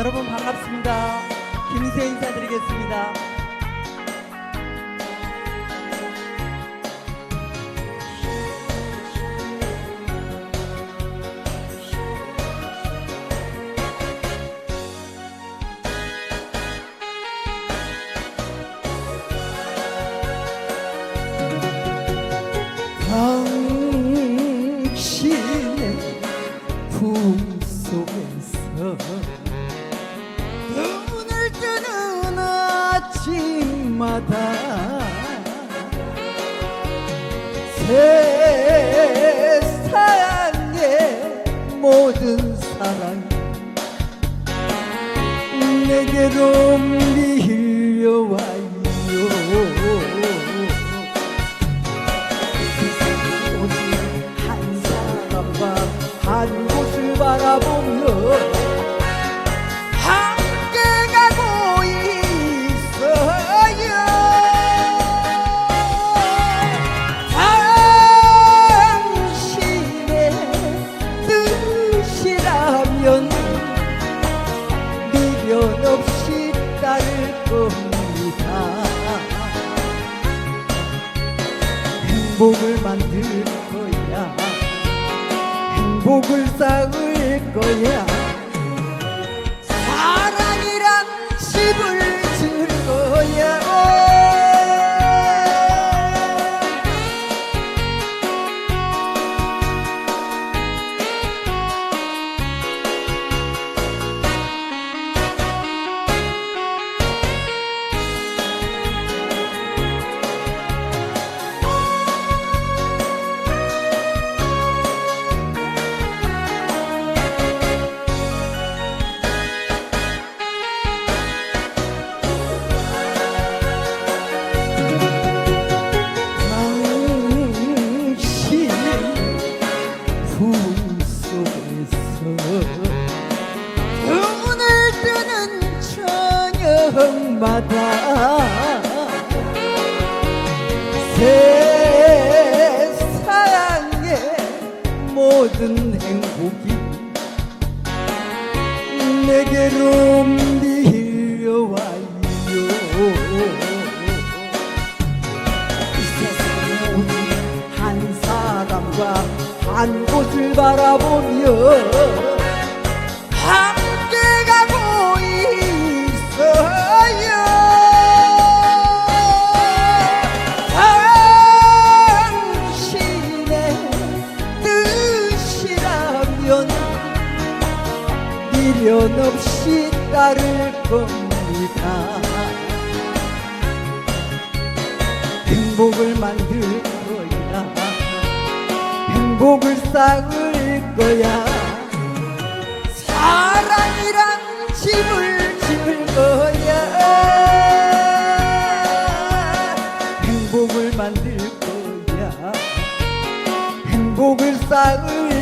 여러분 반갑습니다. 김세 인사드리겠습니다. 당 마다 세상의 모든 사랑 내게로 밀려와요 행복을 만들 거야. 행복을 쌓을 거야 마다 세상의 모든 행복이 내게로 밀려와요. 이 오직 한 사람과 한 곳을 바라보며 미련 없이 따를 겁니다. 행복을 만들 거야. 행복을 쌓을 거야. 사랑이란 집을 지을 거야. 행복을 만들 거야. 행복을 쌓을